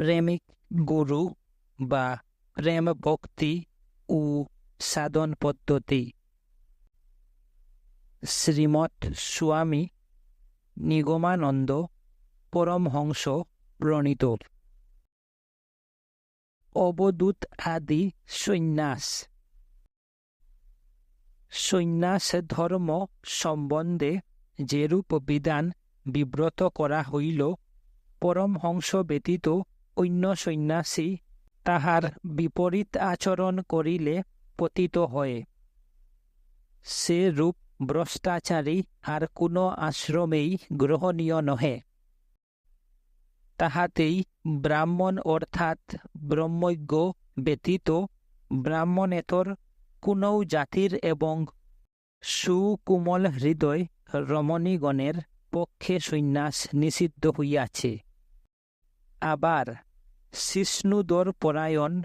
প্রেমিক গুরু বা প্রেম ভক্তি ও সাধন পদ্ধতি। শ্রীমৎ স্বামী নিগমানন্দ পরমহংস প্রণীত। অবদূত আদি সন্ন্যাস। সন্ন্যাস ধর্ম সম্বন্ধে যেরূপ বিধান বিব্রত করা হইল, পরমহংস ব্যতীত অন্য সন্ন্যাসী তাহার বিপরীত আচরণ করিলে পতিত হয়। সে রূপ ভ্রষ্টাচারী আর কোনো আশ্রমেই গ্রহণীয় নহে। তাহাতেই ব্রাহ্মণ অর্থাৎ ব্রহ্মজ্ঞ ব্যতীত ব্রাহ্মণেতর কোনো জাতির এবং সুকুমল হৃদয় রমণীগণের পক্ষে সন্ন্যাস নিষিদ্ধ হইয়াছে। আবার পরায়ণ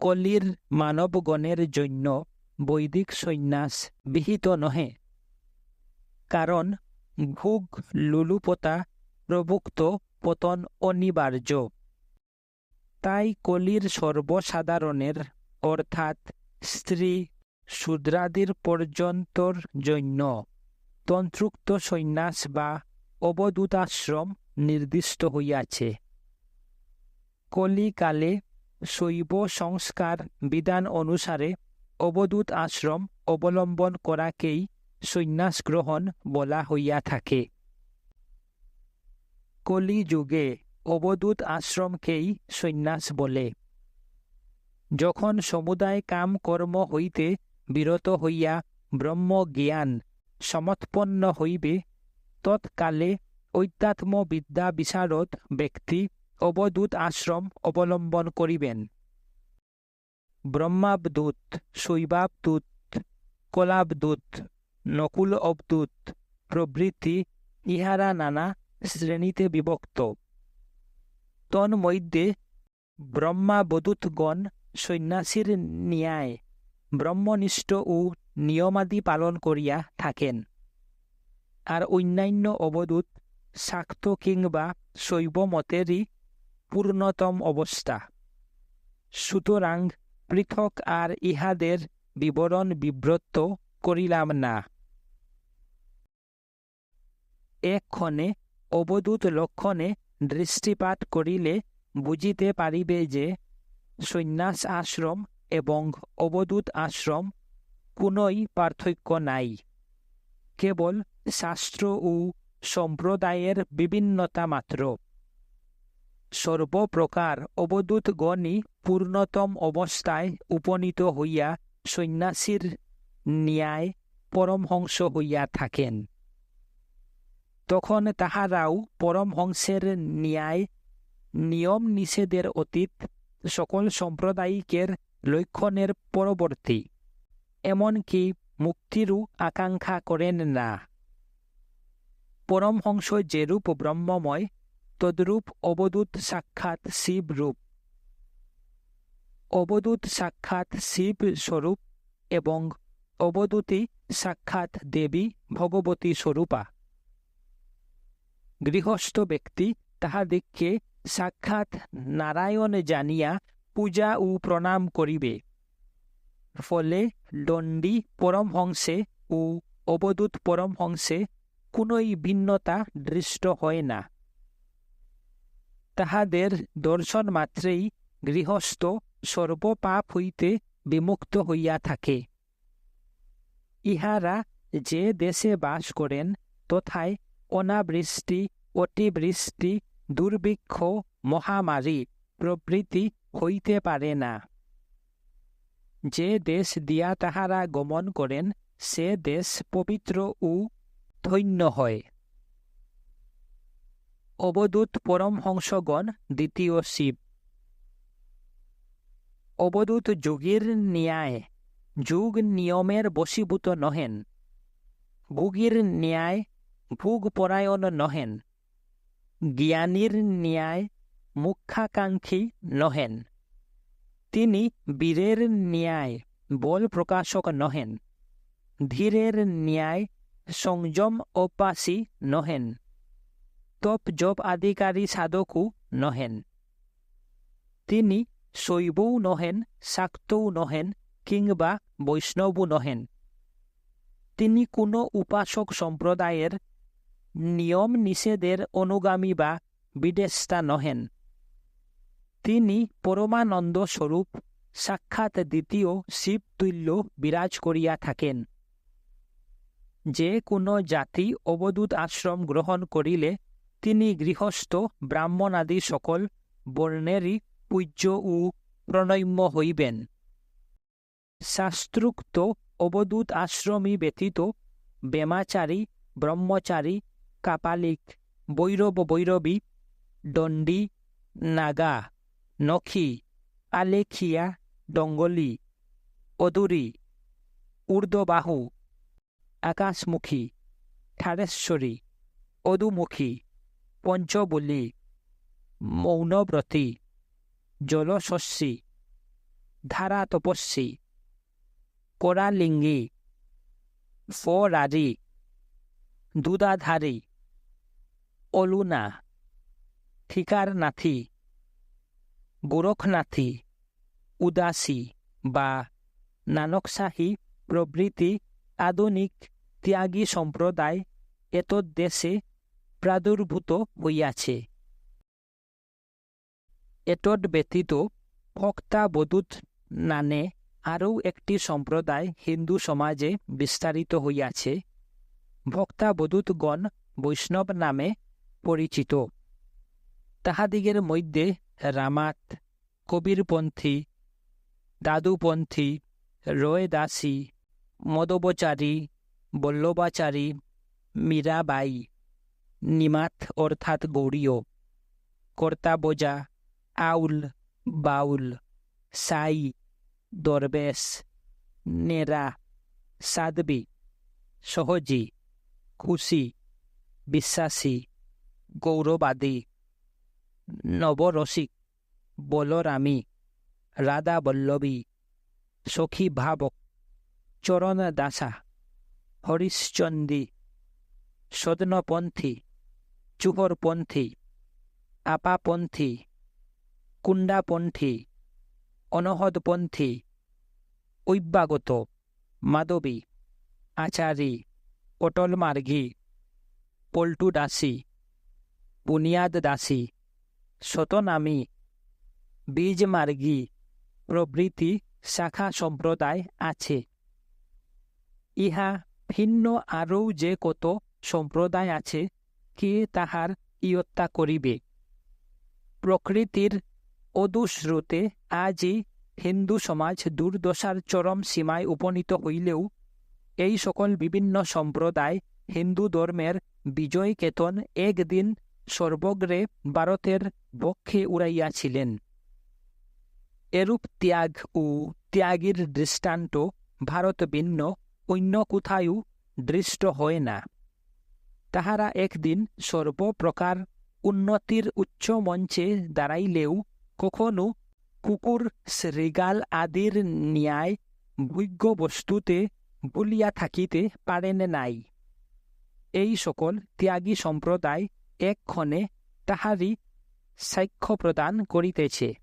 কলির মানবগণের জন্য বৈদিক সন্ন্যাস বিহিত নহে। কারণ ভোগ লুলুপতা প্রভুক্ত পতন অনিবার্য। তাই কলির সর্বসাধারণের অর্থাৎ স্ত্রী শূদ্রাদির পর্যন্তর জন্য তন্ত্রুক্ত সন্ন্যাস বা অবদূতাশ্রম নির্দিষ্ট হইয়াছে। কলিকালে শৈব সংস্কার বিধান অনুসারে অবদূত আশ্রম অবলম্বন করাকেই সন্ন্যাস গ্রহণ বলা হইয়া থাকে। কলিযুগে অবদূত আশ্রমকেই সন্ন্যাস বলে। যখন সমুদায় কাম কর্ম হইতে বিরত হইয়া ব্রহ্ম জ্ঞান সমৎপন্ন হইবে, তৎকালে ঐত্যাত্ম বিদ্যা বিশারদ ব্যক্তি অবদূত আশ্রম অবলম্বন করিবেন। ব্রহ্মাবদূত, শৈবাবদূত, কলাবদূত নকুল অবদূত প্রভৃতি ইহারা নানা শ্রেণীতে বিভক্ত। তন্মধ্যে ব্রহ্মাবদূতগণ সন্ন্যাসীর ন্যায় ব্রহ্মনিষ্ঠ ও নিয়মাদি পালন করিয়া থাকেন। আর অন্যান্য অবদূত, শাক্ত কিংবা শৈব মতেরই পূর্ণতম অবস্থা। সুতরাং পৃথক আর ইহাদের বিবরণ বিব্রত করিলাম না। এক্ষণে অবদূত লক্ষণে দৃষ্টিপাত করিলে বুঝিতে পারিবে যে, সন্ন্যাস আশ্রম এবং অবদূত আশ্রম কোনই পার্থক্য নাই। কেবল শাস্ত্র ও সম্প্রদায়ের বিভিন্নতা মাত্র। সর্বপ্রকার অবদূতগণই পূর্ণতম অবস্থায় উপনীত হইয়া সন্ন্যাসীর ন্যায় পরমহংস হইয়া থাকেন। তখন তাহারাও পরমহংসের ন্যায়, নিয়ম নিষেধের অতীত, সকল সাম্প্রদায়িকের লক্ষণের পরবর্তী এমনকি মুক্তিরও আকাঙ্ক্ষা করেন না। পরমহংস যেরূপ ব্রহ্মময় তদ্রূপ অবদূত সাক্ষাৎ শিব রূপ। অবদূত সাক্ষাৎ শিব স্বরূপ এবং অবদূতি সাক্ষাৎ দেবী ভগবতী স্বরূপা। গৃহস্থ ব্যক্তি তাহাদিগকে সাক্ষাৎ নারায়ণ জানিয়া পূজা ও প্রণাম করিবে। ফলে দণ্ডী পরমহংসে ও অবদূত পরমহংসে কোনোই ভিন্নতা দৃষ্ট হয় না। তাহাদের দর্শন মাত্রেই গৃহস্থ সর্বপাপ হইতে বিমুক্ত হইয়া থাকে। ইহারা যে দেশে বাস করেন, তথায় অনাবৃষ্টি, অতিবৃষ্টি, দুর্ভিক্ষ, মহামারী প্রভৃতি হইতে পারে না। যে দেশ দিয়া তাহারা গমন করেন, সে দেশ পবিত্র ও ধন্য হয়। অবদূত পরমহংসগণ দ্বিতীয় শিব। অবদূত যোগীর ন্যায়, যুগ নিয়মের বশীভূত নহেন। ভোগীর ন্যায় ভোগপরায়ণ নহেন। জ্ঞানীর ন্যায় মুখ্যাকাঙ্ক্ষী নহেন। তিনি বীরের ন্যায়, বল প্রকাশক নহেন। ধীরের ন্যায়, সংযম অপাসী নহেন। তপ জপ আদিকারী সাধকও নহেন তিনি শৈবও নহেন শাক্তও নহেন কিংবা বৈষ্ণবও নহেন তিনি কোনো উপাসক সম্প্রদায়ের নিয়ম নিষেধের অনুগামী বা বিদেষ্টা নহেন তিনি পরমানন্দ স্বরূপ সাক্ষাৎ দ্বিতীয় শিবতুল্য বিরাজ করিয়া থাকেন যে কোনো জাতি অবদূত আশ্রম গ্রহণ করিলে তিনি গৃহস্থ, ব্রাহ্মণাদি সকল, বর্ণেরই পূজ্য ও প্রণম্য হইবেন। শাস্ত্রোক্ত অবদূত আশ্রমী ব্যতীত বেমাচারী, ব্রহ্মচারী, কাপালিক, বৈরব বৈরবী, দণ্ডী, নাগা, নখী, আলেখিয়া ডঙ্গলি অদুরি, ঊর্ধ্ববাহু, আকাশমুখী ঠারেশ্বরী অদুমুখী পঞ্চবলী, মৌনব্রতী জলশস্যী ধারা তপস্বী করালিঙ্গী ফরারি দুদাধারী অলুনা, ঠিকারনাথী, গোরখনাথী, উদাসী বা নানকশাহী প্রভৃতি আধুনিক ত্যাগী সম্প্রদায় এতদ্দেশে প্রাদুর্ভূত হইয়াছে। এতদ ব্যতীত ভক্তাবধূত নানে আরও একটি সম্প্রদায় হিন্দু সমাজে বিস্তারিত হইয়াছে। ভক্তাবধূতগণ বৈষ্ণব নামে পরিচিত। তাহাদিগের মধ্যে রামাত, কবিরপন্থী, দাদুপন্থী, রয়দাসী মদবচারী বল্লভাচারী, মীরাবাই নিমাত অর্থাৎ গৌরীয় কর্তাবজা আউল বাউল সাই দরবেশ নেরা সাদবি সহজী খুশি বিশ্বাসী গৌরবাদী নবরসিক বলরামী রাধা বল্লভী সখী ভাবক চরণ দাসা হরিশ্চন্দী সদনপন্থী চুহরপন্থী আপাপন্থী, কুণ্ডাপন্থী, অনহদপন্থী, ঐব্যাগত মাধবী আচারী মার্গী পল্টু দাসী বুনিয়াদ দাসী শতনামী, বীজমার্গী, প্রভৃতি শাখা সম্প্রদায় আছে। ইহা ভিন্ন আরও যে কত সম্প্রদায় আছে কে তাহার ইয়ত্তা করিবে? প্রকৃতির অদুশ্রুতে আজই হিন্দু সমাজ দুর্দশার চরম সীমায় উপনীত হইলেও এই সকল বিভিন্ন সম্প্রদায় হিন্দু ধর্মের বিজয় কেতন একদিন সর্বগ্রে ভারতের বক্ষে উড়াইয়াছিলেন। এরূপ ত্যাগ ও ত্যাগীর দৃষ্টান্ত ভারত ভিন্ন অন্য কোথায়ও দৃষ্ট হয় না। তাহারা একদিন সর্বপ্রকার উন্নতির উচ্চ মঞ্চে দাঁড়াইলেও কখনো কুকুর, শৃগাল আদির ন্যায় ভোগ্য বস্তুতে বলিয়া থাকিতে পারেন নাই। এই সকল ত্যাগী সম্প্রদায় এক্ষণে তাহারই সাক্ষ্য প্রদান করিতেছে।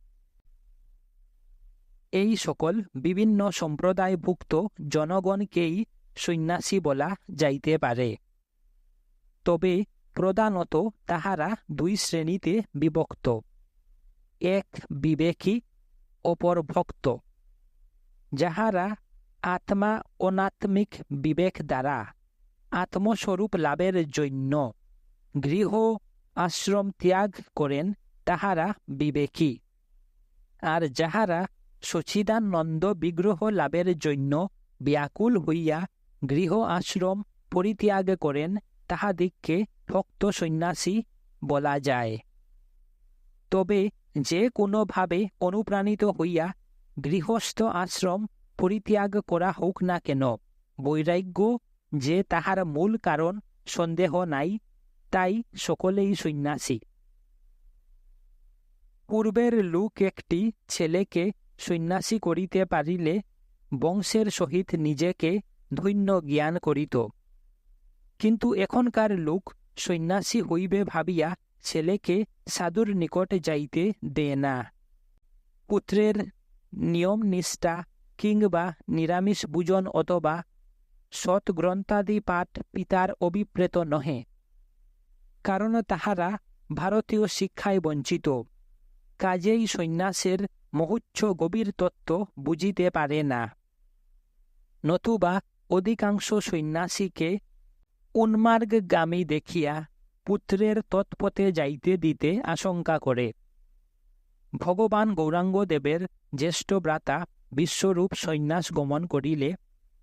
এই সকল বিভিন্ন সম্প্রদায়ভুক্ত জনগণকেই সন্ন্যাসী বলা যাইতে পারে। তবে প্রধানত তাহারা দুই শ্রেণীতে বিভক্ত। এক বিবেকী, অপর ভক্ত। যাহারা আত্মা অনাত্মিক বিবেক দ্বারা আত্মস্বরূপ লাভের জন্য গৃহ আশ্রম ত্যাগ করেন, তাহারা বিবেকী। আর যাহারা সচিদানন্দ বিগ্রহ লাভের জন্য ব্যাকুল হইয়া গৃহ আশ্রম পরিত্যাগ করেন তাহাদিগকে ভক্ত সন্ন্যাসী বলা যায়। তবে যে কোনোভাবে অনুপ্রাণিত হইয়া গৃহস্থ আশ্রম পরিত্যাগ করা হোক না কেন, বৈরাগ্য যে তাহার মূল কারণ সন্দেহ নাই, তাই সকলেই সন্ন্যাসী। পূর্বের লোক একটি ছেলেকে সন্ন্যাসী করিতে পারিলে বংশের সহিত নিজেকে ধন্য জ্ঞান করিত। কিন্তু এখনকার লোক সন্ন্যাসী হইবে ভাবিয়া ছেলেকে সাধুর নিকট যাইতে দেয় না। পুত্রের নিয়ম নিষ্ঠা কিংবা নিরামিষ ভোজন অথবা সৎগ্রন্থাদি পাঠ পিতার অভিপ্রেত নহে, কারণ তাহারা ভারতীয় শিক্ষায় বঞ্চিত। কাজেই সন্ন্যাসের মহুচ্ছ গভীর তত্ত্ব বুঝিতে পারে না। নতুবা অধিকাংশ সন্ন্যাসীকে উন্মার্গগামী দেখিয়া পুত্রের তৎপথে যাইতে দিতে আশঙ্কা করে। ভগবান গৌরাঙ্গদেবের জ্যেষ্ঠ ভ্রাতা বিশ্বরূপ সন্ন্যাস গমন করিলে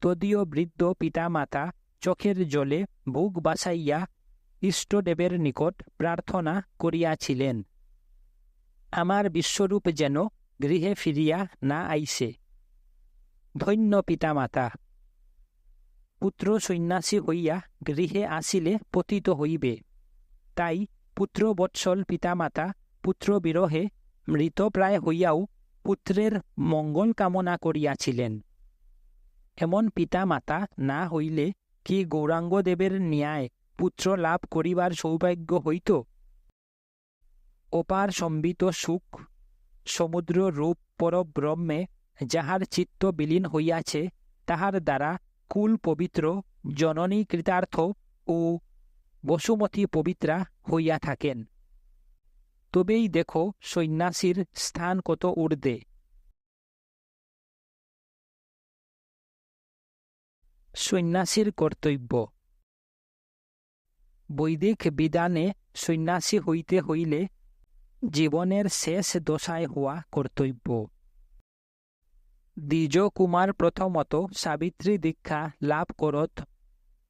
তদীয় বৃদ্ধ পিতামাতা চোখের জলে বুক বাসাইয়া ইষ্টদেবের নিকট প্রার্থনা করিয়াছিলেন, আমার বিশ্বরূপ যেন গৃহে ফিরিয়া না আইসে। ধন্য পিতামাতা! পুত্র সন্ন্যাসী হইয়া গৃহে আসিলে পতিত হইবে। তাই পুত্রবৎসল পিতামাতা পুত্র বিরহে মৃতপ্রায় হইয়াও পুত্রের মঙ্গল কামনা করিয়াছিলেন। এমন পিতামাতা না হইলে কি গৌরাঙ্গদেবের ন্যায় পুত্র লাভ করিবার সৌভাগ্য হইত? অপার সম্বিত সুখ সমুদ্র রূপ পরব্রহ্মে যাহার চিত্ত বিলীন হইয়াছে, তাহার দ্বারা কুল পবিত্র, জননী কৃতার্থ ও বসুমতী পবিত্রা হইয়া থাকেন। তবেই দেখো সন্ন্যাসীর স্থান কত ঊর্ধ্বে। সন্ন্যাসীর কর্তব্য। বৈদিক বিধানে সন্ন্যাসী হইতে হইলে জীবনের শেষ দশায় হওয়া কর্তব্য। দ্বিজ কুমার প্রথমত সাবিত্রী দীক্ষা লাভ করত।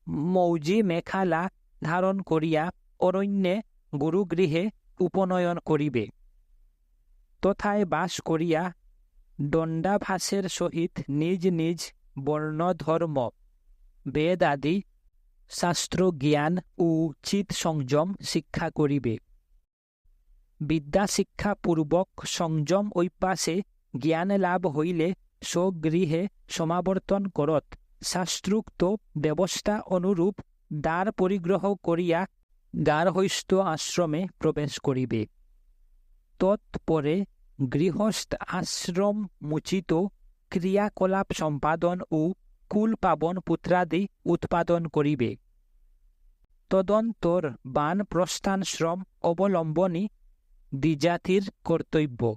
মৌজি মেখালা ধারণ করিয়া অরণ্যে গুরুগৃহে উপনয়ন করিবে। তথায় বাস করিয়া দণ্ডাভাসের সহিত নিজ নিজ বর্ণধর্ম, বেদ আদি শাস্ত্র জ্ঞান ও চিত সংযম শিক্ষা করিবে। বিদ্যা শিক্ষা পূর্বক সংযম ঐপাশে জ্ঞান লাভ হইলে স্বগৃহে সমাবর্তন করত। শাস্ত্রোক্ত ব্যবস্থা অনুরূপ দ্বার পরিগ্রহ করিয়া গার্হস্থ আশ্রমে প্রবেশ করিবে। তৎপরে গৃহস্থ আশ্রম মুচিত ক্রিয়াকলাপ সম্পাদন ও কুল পাবন পুত্রাদি উৎপাদন করিবে। তদন্তর বান প্রস্থান শ্রম অবলম্বনই দ্বিজাতির কর্তব্য।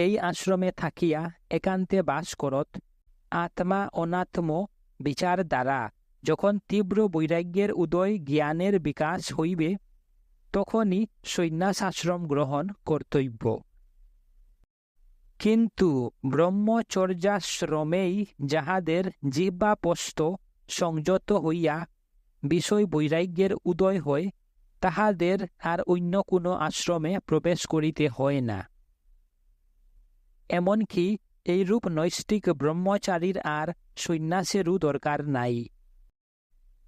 এই আশ্রমে থাকিয়া একান্তে বাস করত। আত্মা অনাত্ম বিচার দ্বারা যখন তীব্র বৈরাগ্যের উদয় জ্ঞানের বিকাশ হইবে, তখনই সন্ন্যাস আশ্রম গ্রহণ কর্তব্য। কিন্তু ব্রহ্মচর্যাশ্রমেই যাহাদের জিহ্বাপস্ত সংযত হইয়া বিষয় বৈরাগ্যের উদয় হয়, তাহাদের আর অন্য কোনো আশ্রমে প্রবেশ করিতে হয় না। এমনকি এইরূপ নৈষ্টিক ব্রহ্মচারীর আর সন্ন্যাসেরও দরকার নাই।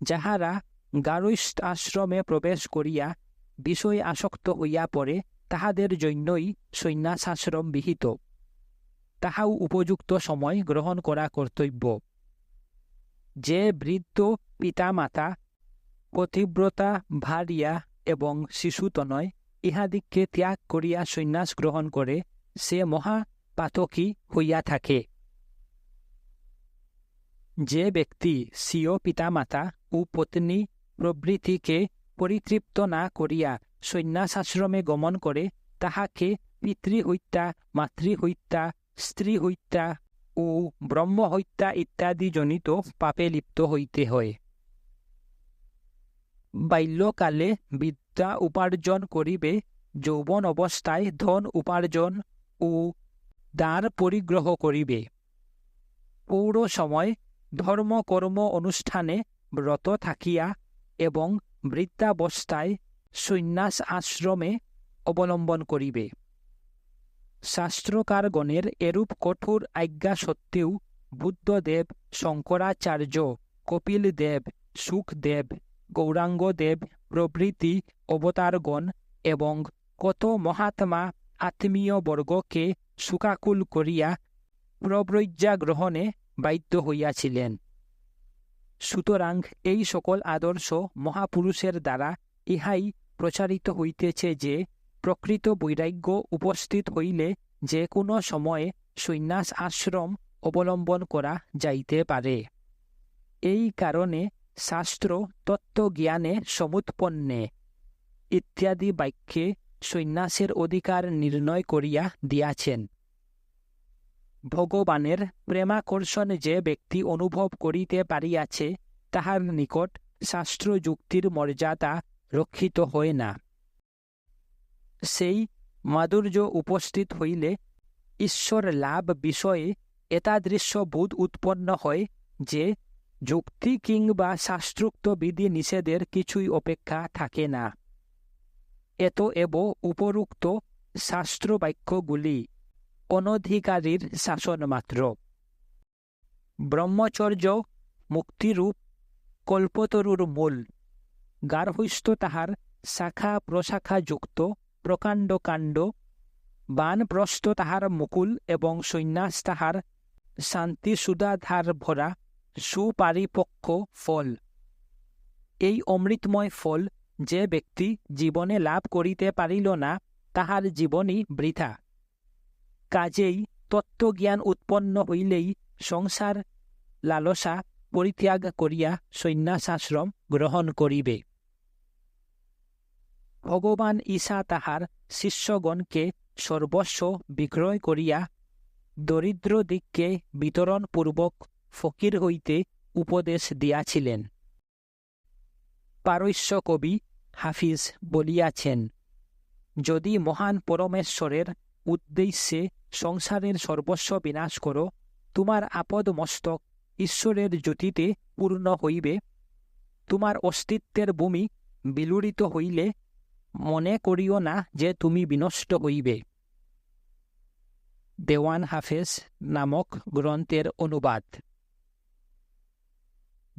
যাহারা গারস্থ আশ্রমে প্রবেশ করিয়া বিষয় আসক্ত হইয়া পড়ে, তাহাদের জন্যই সন্ন্যাসাশ্রম বিহিত। তাহাও উপযুক্ত সময় গ্রহণ করা কর্তব্য। যে বৃদ্ধ পিতামাতা পতিব্রতা ভারিয়া এবং শিশুতনয় ইহাদিককে ত্যাগ করিয়া সন্ন্যাস গ্রহণ করে, সে মহা পাতকী হইয়া থাকে। যে ব্যক্তি স্বীয় পিতামাতা ও পত্নী প্রভৃতিকে পরিতৃপ্ত না করিয়া সন্ন্যাসাশ্রমে গমন করে, তাহাকে পিতৃহত্যা, মাতৃহত্যা স্ত্রী হত্যা ও ব্রহ্মহত্যা ইত্যাদি জনিত পাপে লিপ্ত হইতে হয়। বাল্যকালে বিদ্যা উপার্জন করিবে, যৌবন অবস্থায় ধন উপার্জন ও দ্বার পরিগ্রহ করিবে। পৌর সময় ধর্মকর্ম অনুষ্ঠানে ব্রত থাকিয়া এবং বৃদ্ধাবস্থায় সন্ন্যাস আশ্রমে অবলম্বন করিবে। শাস্ত্রকারগণের এরূপ কঠোর আজ্ঞা সত্ত্বেও বুদ্ধদেব, শঙ্করাচার্য কপিল দেব সুখদেব, গৌরাঙ্গদেব প্রভৃতি অবতারগণ এবং কত মহাত্মা আত্মীয় বর্গকে সুকাকুল করিয়া প্রব্রজ্ঞা গ্রহণে বাধ্য হইয়াছিলেন। সুতরাং এই সকল আদর্শ মহাপুরুষের দ্বারা ইহাই প্রচারিত হইতেছে যে, প্রকৃত বৈরাগ্য উপস্থিত হইলে যে কোনো সময়ে সন্ন্যাস আশ্রম অবলম্বন করা যাইতে পারে। এই কারণে শাস্ত্র তত্ত্বজ্ঞানে সমুৎপন্নে ইত্যাদি বাক্যে সন্ন্যাসের অধিকার নির্ণয় করিয়া দিয়াছেন। ভগবানের প্রেমাকর্ষণ যে ব্যক্তি অনুভব করিতে পারিয়াছে, তাহার নিকট শাস্ত্র যুক্তির মর্যাদা রক্ষিত হয় না। সেই মাধুর্য উপস্থিত হইলে ঈশ্বর লাভ বিষয়ে এতাদৃশ্য বোধ উৎপন্ন হয় যে, যুক্তি কিংবা শাস্ত্রোক্ত বিধি নিষেধের কিছুই অপেক্ষা থাকে না। এত এব উপরুক্ত শাস্ত্রবাক্যগুলি অনধিকারীর শাসন মাত্র ব্রহ্মচর্য, মুক্তিরূপ, কল্পতরুর মূল গার্হস্থ তাহার শাখা প্রশাখা যুক্ত প্রকাণ্ড কাণ্ড, বানপ্রস্থ তাহার মুকুল এবং সন্ন্যাস তাহার শান্তি সুধাধার ভরা সুপারিপক্ষ ফল। এই অমৃতময় ফল যে ব্যক্তি জীবনে লাভ করিতে পারিল না, তাহার জীবনই বৃথা। কাজেই তত্ত্বজ্ঞান উৎপন্ন হইলেই সংসার লালসা পরিত্যাগ করিয়া সন্ন্যাসাশ্রম গ্রহণ করিবে। ভগবান ঈশা তাহার শিষ্যগণকে সর্বস্ব বিক্রয় করিয়া দরিদ্র দিককে বিতরণপূর্বক ফকির হইতে উপদেশ দিয়াছিলেন। পারস্য কবি হাফিজ বলিয়াছেন, যদি মহান পরমেশ্বরের উদ্দেশ্যে সংসারের সর্বস্ব বিনাশ করো, তোমার আপদ মস্তক ঈশ্বরের জ্যোতিতে পূর্ণ হইবে। তোমার অস্তিত্বের ভূমি বিলুড়িত হইলে মনে করিও না যে তুমি বিনষ্ট হইবে। দেওয়ান হাফেজ নামক গ্রন্থের অনুবাদ।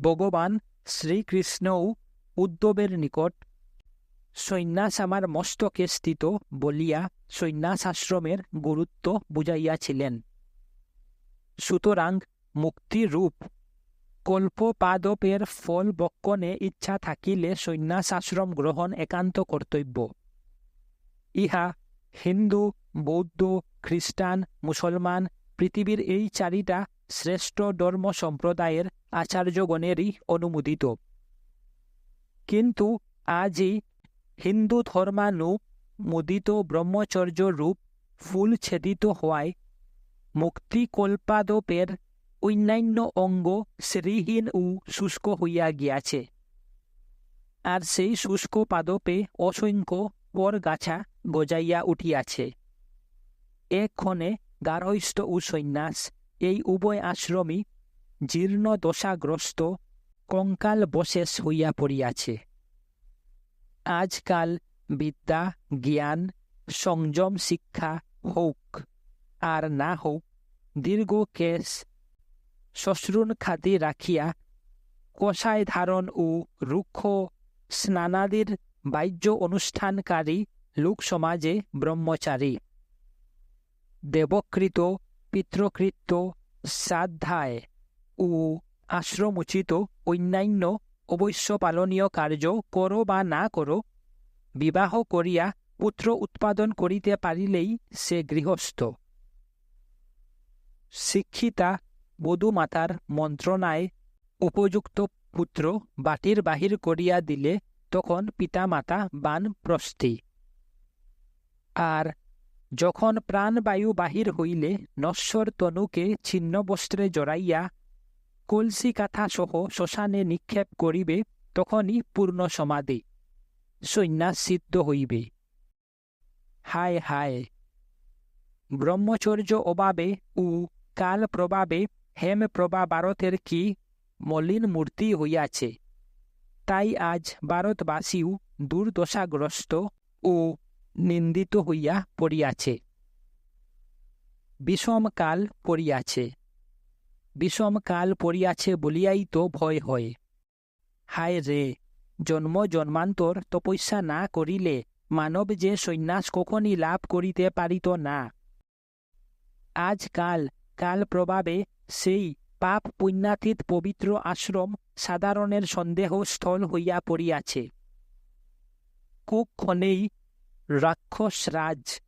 ভগবান শ্রীকৃষ্ণও উদ্ধবের নিকট সন্ন্যাস আমার মস্তকে স্থিত বলিয়া সন্ন্যাসাশ্রমের গুরুত্ব বুঝাইয়াছিলেন। সুতরাং মুক্তিরূপ কল্পপাদপের ফল বক্ষণে ইচ্ছা থাকিলে সন্ন্যাসাশ্রম গ্রহণ একান্ত কর্তব্য। ইহা হিন্দু, বৌদ্ধ খ্রিস্টান মুসলমান, পৃথিবীর এই চারিটা শ্রেষ্ঠ ধর্ম সম্প্রদায়ের আচার্যগণেরই অনুমোদিত। কিন্তু আজই হিন্দু ধর্মানুমোদিত ব্রহ্মচর্য রূপ, ফুল ছেদিত হওয়ায় মুক্তিকল্পাদপের অন্যান্য অঙ্গ শ্রীহীন ও শুষ্ক হইয়া গিয়াছে। আর সেই শুষ্ক পাদপে অসংখ্য পরগাছা গজাইয়া উঠিয়াছে। এক্ষণে গার্হস্থ ও সন্ন্যাস, এই উভয় আশ্রমই জীর্ণ দশাগ্রস্ত কঙ্কাল বশেষ হইয়া পড়িয়াছে আজকাল বিদ্যা, জ্ঞান, সংযম, শিক্ষা হোক আর না হোক, দীর্ঘ কেশ শ্বশ্রুন খাতি রাখিয়া কষায় ধারণ ও রুক্ষ স্নানাদির বাহ্য অনুষ্ঠানকারী লোক সমাজে ব্রহ্মচারী। দেবকৃত পিতৃকৃত্য শ্রাদ্ধায় ও আশ্রমোচিত অন্যান্য অবশ্য পালনীয় কার্য করো বা না করো বিবাহ করিয়া পুত্র উৎপাদন করিতে পারিলেই সে গৃহস্থ। শিক্ষিতা বধূমাতার মন্ত্রণায় উপযুক্ত পুত্র বাটির বাহির করিয়া দিলে তখন পিতামাতা বান প্রস্থি আর যখন প্রাণবায়ু বাহির হইলে নশ্বর তনুকে ছিন্ন বস্ত্রে জড়াইয়া কলসি কাথা সহ শ্মশানে নিক্ষেপ করিবে, তখনই পূর্ণ সমাধি। সন্ন্যাস সিদ্ধ হইবে। হায় হায়! ব্রহ্মচর্য অভাবে ও কাল প্রভাবে হেম প্রভা ভারতের কি মলিন মূর্তি হইয়াছে। তাই আজ ভারতবাসীও দুর্দশাগ্রস্ত ও নিন্দিত হইয়া পড়িয়াছে। বিষমকাল পড়িয়াছে। বিষমকাল পড়িয়াছে বলিয়াই তো ভয় হয়। হায় রে, জন্ম জন্মান্তর তপস্যা না করিলে মানব যে সন্ন্যাস কখনই লাভ করিতে পারিত না। আজকাল কাল প্রভাবে সেই পাপ পুণ্যাতীত পবিত্র আশ্রম সাধারণের সন্দেহ স্থল হইয়া পড়িয়াছে। কুক্ষণেই রাক্ষসরাজ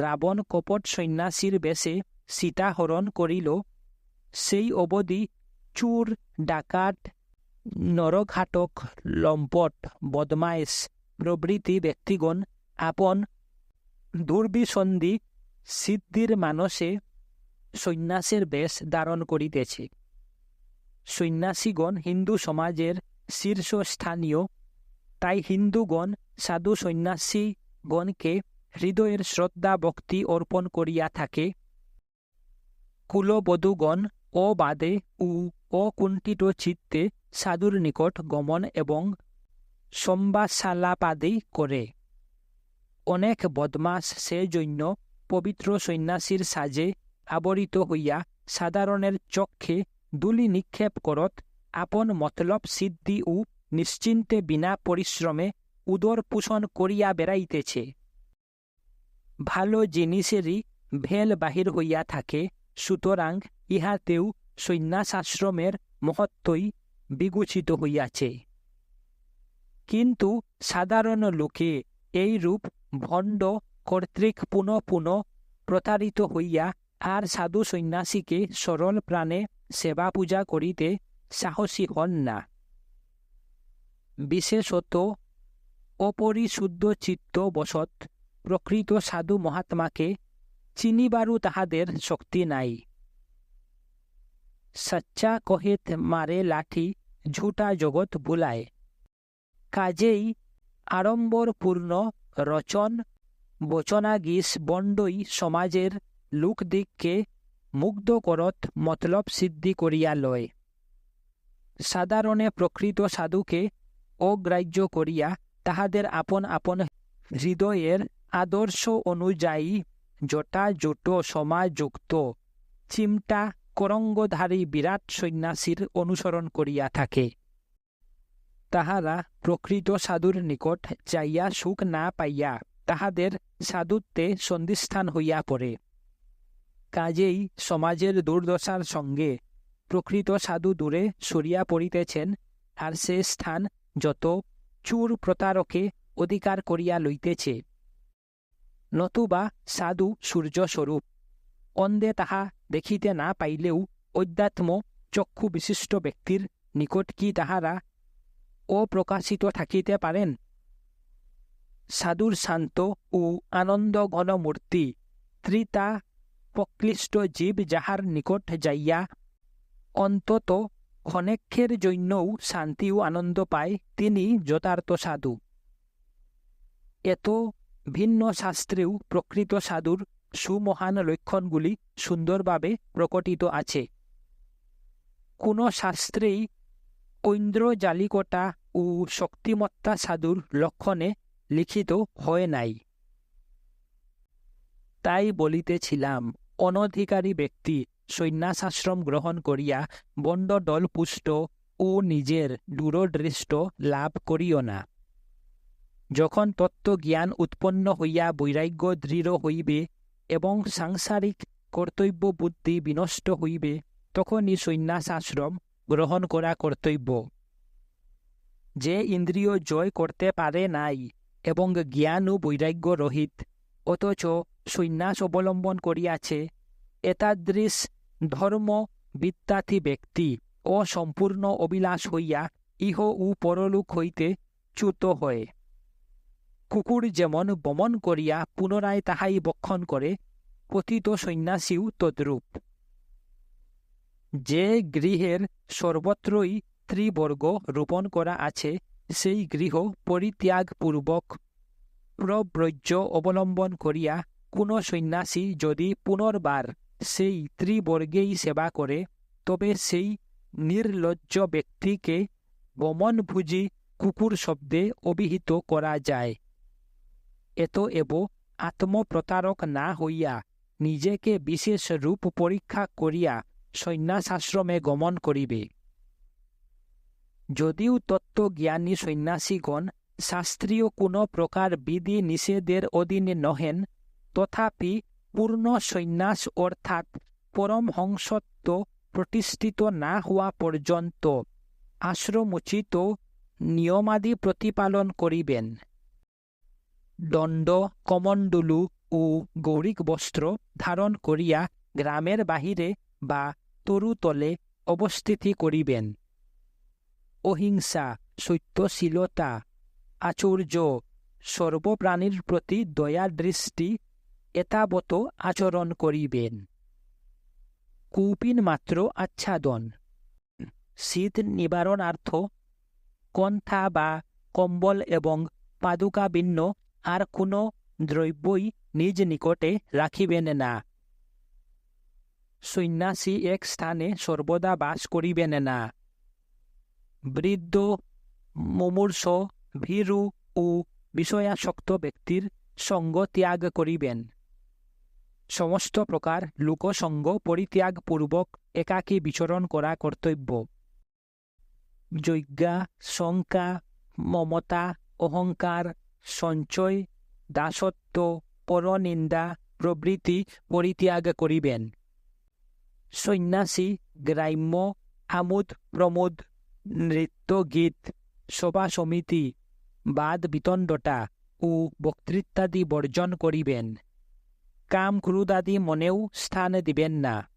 রাবণ কপট সন্ন্যাসীর বেশে সীতাহরণ করিল সেই অবধি চুর, ডাকাত নরঘাটক লম্পট বদমাইশ প্রভৃতি ব্যক্তিগণ আপন দুর্বিসন্ধি সিদ্ধির মানসে সন্ন্যাসের বেশ ধারণ করিতেছে। সন্ন্যাসীগণ হিন্দু সমাজের শীর্ষস্থানীয়, তাই হিন্দুগণ সাধু সন্ন্যাসীগণকে হৃদয়ের শ্রদ্ধা ভক্তি অর্পণ করিয়া থাকে। কুলবধূগণ অবাদে ও অকুণ্ঠিত চিত্তে সাধুর নিকট গমন এবং সম্বাসালাপাদি করে। অনেক বদমাস সেজন্য পবিত্র সন্ন্যাসীর সাজে আবরিত হইয়া সাধারণের চক্ষে দুলি নিক্ষেপ করত, আপন মতলব সিদ্ধি ও নিশ্চিন্তে বিনা পরিশ্রমে উদর পোষণ করিয়া বেড়াইতেছে। ভালো জিনিসেরই ভেল বাহির হইয়া থাকে, সুতরাং ইহাতেও সন্ন্যাসাশ্রমের মহত্বই বিগুচিত হইয়াছে। কিন্তু সাধারণ লোকে এই রূপ ভণ্ড কর্তৃক পুনঃ পুনঃ প্রতারিত হইয়া আর সাধু সন্ন্যাসীকে সরল প্রাণে সেবা পূজা করিতে সাহসী হন না। বিশেষত অপরিশুদ্ধ চিত্ত বসত প্রকৃত সাধু মহাত্মাকে চিনিবারও তাহাদের শক্তি নাই। সচ্চা কহিত মারে লাঠি ঝুটা জগৎ বুলায় কাজেই আড়ম্বরপূর্ণ রচন বচনাগীস বণ্ডই সমাজের লোকদিককে মুগ্ধ করত মতলব সিদ্ধি করিয়া লয় সাধারণে প্রকৃত সাধুকে অগ্রাহ্য করিয়া তাহাদের আপন আপন হৃদয়ের আদর্শ অনুযায়ী জটাজুট সমাযুক্ত চিমটা করঙ্গধারী বিরাট সন্ন্যাসীর অনুসরণ করিয়া থাকে। তাহারা প্রকৃত সাধুর নিকট যাইয়া সুখ না পাইয়া তাহাদের সাধুত্বে সন্ধিস্থান হইয়া পড়ে। কাজেই সমাজের দুর্দশার সঙ্গে প্রকৃত সাধু দূরে সরিয়া পড়িতেছেন, আর সে স্থান যত চুর প্রতারকে অধিকার করিয়া লইতেছে। নতুবা সাধু সূর্যস্বরূপ অন্ধে তাহা দেখিতে না পাইলেও অধ্যাত্ম চক্ষু বিশিষ্ট ব্যক্তির নিকট কি তাহারা অপ্রকাশিত থাকিতে পারেন? সাধুর শান্ত ও আনন্দ ঘনমূর্তি ত্রিতা প্রক্লিষ্ট জীব যাহার নিকট যাইয়া অন্তত ক্ষণেক্ষের জন্যও শান্তি ও আনন্দ পায়, তিনি যথার্থ সাধু। এত ভিন্ন শাস্ত্রেও প্রকৃত সাধুর সুমহান লক্ষণগুলি সুন্দরভাবে প্রকটিত আছে। কোন শাস্ত্রেই ঐন্দ্রজালিকতা ও শক্তিমত্তা সাধুর লক্ষণে লিখিত হয় নাই। তাই বলিতেছিলাম, অনধিকারী ব্যক্তি সন্ন্যাসাশ্রম গ্রহণ করিয়া বন্ডদল পুষ্ট ও নিজের দূরদৃষ্ট লাভ করিও না। যখন তত্ত্বজ্ঞান উৎপন্ন হইয়া বৈরাগ্য দৃঢ় হইবে এবং সাংসারিক কর্তব্য বুদ্ধি বিনষ্ট হইবে, তখনই সন্ন্যাসাশ্রম গ্রহণ করা কর্তব্য। যে ইন্দ্রিয় জয় করতে পারে নাই এবং জ্ঞান ও বৈরাগ্য রহিত, অথচ সন্ন্যাস অবলম্বন করিয়াছে, এতাদৃশ ধর্ম বিদ্যার্থী ব্যক্তি অসম্পূর্ণ অবিলাস হইয়া ইহ ও পরলোক হইতে চ্যুত হয়। কুকুর যেমন বমন করিয়া পুনরায় তাহাই বক্ষণ করে পতিত সন্ন্যাসীও তদ্রূপ যে গৃহের সর্বত্রই ত্রিবর্গ রোপণ করা আছে, সেই গৃহ পরিত্যাগপূর্বক প্রব্রজ্য অবলম্বন করিয়া কোনো সন্ন্যাসী যদি পুনর্বার সেই ত্রিবর্গেই সেবা করে তবে সেই নির্লজ্জ ব্যক্তিকে বমনভুজি কুকুর শব্দে অভিহিত করা যায়। এত এব আত্মপ্রতারক না হইয়া নিজেকে বিশেষ রূপ পরীক্ষা করিয়া সন্ন্যাসাশ্রমে গমন করিবে। যদিও তত্ত্বজ্ঞানী সন্ন্যাসীগণ শাস্ত্রীয় কোনো প্রকার বিধি নিষেধের অধীনে নহেন, তথাপি পূর্ণ সন্ন্যাস অর্থাৎ পরমহংসত্ব প্রতিষ্ঠিত না হওয়া পর্যন্ত আশ্রমোচিত নিয়মাদি প্রতিপালন করিবেন। দণ্ড, কমণ্ডলু ও গৌরিক বস্ত্র ধারণ করিয়া গ্রামের বাহিরে বা তরুতলে অবস্থিতি করিবেন। অহিংসা, সত্যশীলতা, আচুর্য, সর্বপ্রাণীর প্রতি দয়া দৃষ্টি এতাবত আচরণ করিবেন। কৌপিন মাত্র আচ্ছাদন। শীত নিবারণার্থ কন্থা বা কম্বল এবং পাদুকা ভিন্ন আর কোনো দ্রব্যই নিজ নিকটে রাখিবেন না। সন্ন্যাসী এক স্থানে সর্বদা বাস করিবেন না। বৃদ্ধ, মুমূর্ষ, ভীরু ও বিষয়াসক্ত ব্যক্তির সঙ্গ ত্যাগ করিবেন। সমস্ত প্রকার লোকসঙ্গ পরিত্যাগপূর্বক একাকী বিচরণ করা কর্তব্য। যজ্ঞা, শঙ্কা, মমতা, অহংকার সঞ্চয়, দাসত্ব, পরনিন্দা প্রভৃতি পরিত্যাগ করিবেন। সন্ন্যাসী, গ্রাম্য, আমোদ, প্রমোদ, নৃত্য, গীত, সভা সমিতি, বাদ বিতণ্ডটা ও বক্তৃত্বাদি বর্জন করিবেন। কাম ক্রুদাদি মনেও স্থান দিবেন না।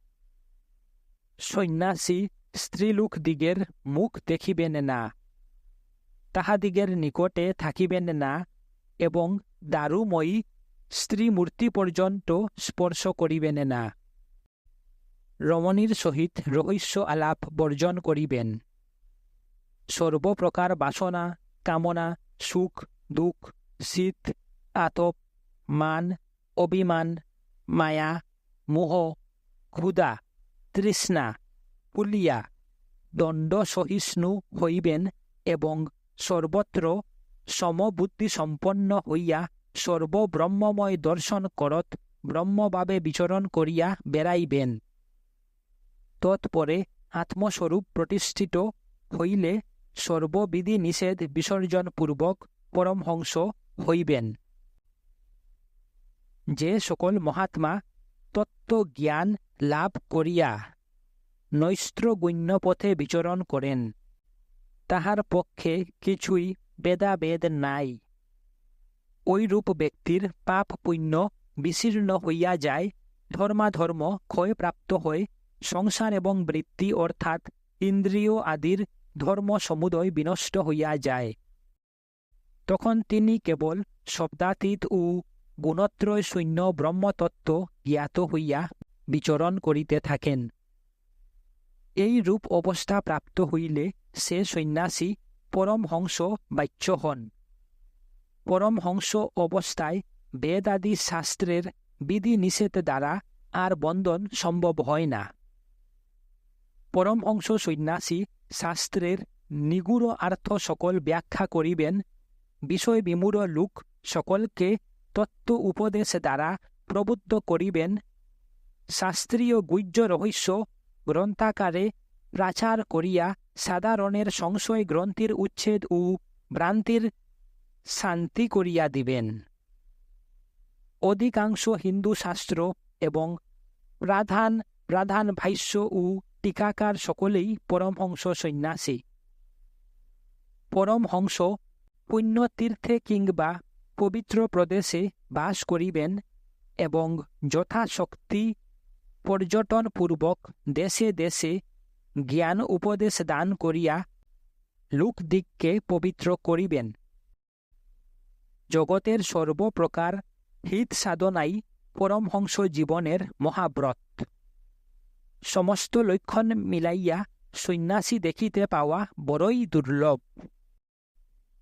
সন্ন্যাসী, স্ত্রীলোক দিগের মুখ দেখিবেন না। তাহাদিগের নিকটে থাকিবেন না। এবং দারুময়ী স্ত্রী মূর্তি পর্যন্ত স্পর্শ করিবেন না। রমণীর সহিত রহস্য আলাপ বর্জন করিবেন। সর্বপ্রকার বাসনা, কামনা, সুখ, দুঃখ, শীত, আতপ, মান, অভিমান, মায়া, মোহ ক্ষুদা তৃষ্ণা, পুলিয়া দণ্ড সহিষ্ণু হইবেন এবং সর্বত্র সমবুদ্ধিসম্পন্ন হইয়া সর্বব্রহ্মময় দর্শন করত, ব্রহ্মভাবে বিচরণ করিয়া বেড়াইবেন। তৎপরে আত্মস্বরূপ প্রতিষ্ঠিত হইলে সর্ববিধি নিষেধ বিসর্জনপূর্বক পরমহংস হইবেন। যে সকল মহাত্মা তত্ত্বজ্ঞান লাভ করিয়া নৈস্ত্রগুণ্য পথে বিচরণ করেন, তাহার পক্ষে কিছুই বেদাবেদ নাই। ঐরূপ ব্যক্তির পাপ পুণ্য বিশীর্ণ হইয়া যায়, ধর্মাধর্ম ক্ষয়প্রাপ্ত হয়ে, সংসার এবং বৃত্তি অর্থাৎ ইন্দ্রিয় আদির ধর্ম সমুদয় বিনষ্ট হইয়া যায়। তখন তিনি কেবল শব্দাতীত ও গুণত্রয় শূন্য ব্রহ্মতত্ত্ব জ্ঞাত হইয়া বিচরণ করিতে থাকেন। এই রূপ অবস্থা প্রাপ্ত হইলে সে সন্ন্যাসী পরমহংস বাচ্য হন পরমহংস অবস্থায় বেদ আদি শাস্ত্রের বিধি নিষেধ দ্বারা আর বন্ধন সম্ভব হয় না। পরমহংস সন্ন্যাসী শাস্ত্রের নিগুড় আর্থ সকল ব্যাখ্যা করিবেন বিষয় বিমূঢ় লোক সকলকে তত্ত্ব উপদেশ দ্বারা প্রবুদ্ধ করিবেন, শাস্ত্রীয় গুহ্য রহস্য গ্রন্থাকারে প্রাচার করিয়া সাধারণের সংশয় গ্রন্থির উচ্ছেদ ও ভ্রান্তির শান্তি করিয়া দিবেন। অধিকাংশ হিন্দু শাস্ত্র এবং প্রাধান প্রাধান ভাষ্য ও টিকাকার সকলেই পরমহংস সন্ন্যাসী। পরমহংস পুণ্যতীর্থে কিংবা পবিত্র প্রদেশে বাস করিবেন এবং যথাশক্তি পর্যটনপূর্বক দেশে দেশে জ্ঞান উপদেশ দান করিয়া লোকদিককে পবিত্র করিবেন। জগতের সর্বপ্রকার হিত সাধনাই পরমহংস জীবনের মহাব্রত। সমস্ত লক্ষণ মিলাইয়া সন্ন্যাসী দেখিতে পাওয়া বড়ই দুর্লভ।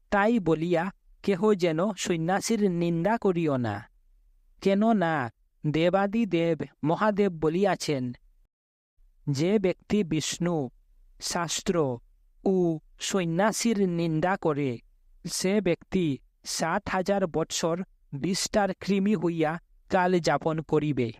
তাই বলিয়া কেহ যেন সন্ন্যাসীর নিন্দা করিও না কেন না দেবাদি দেব মহাদেব বলিয়াছেন যে ব্যক্তি বিষ্ণু, শাস্ত্র ও সন্ন্যাসীর নিন্দা করে, সে ব্যক্তি সাত হাজার বৎসর বিস্তার কৃমি হইয়া কাল যাপন করিবে।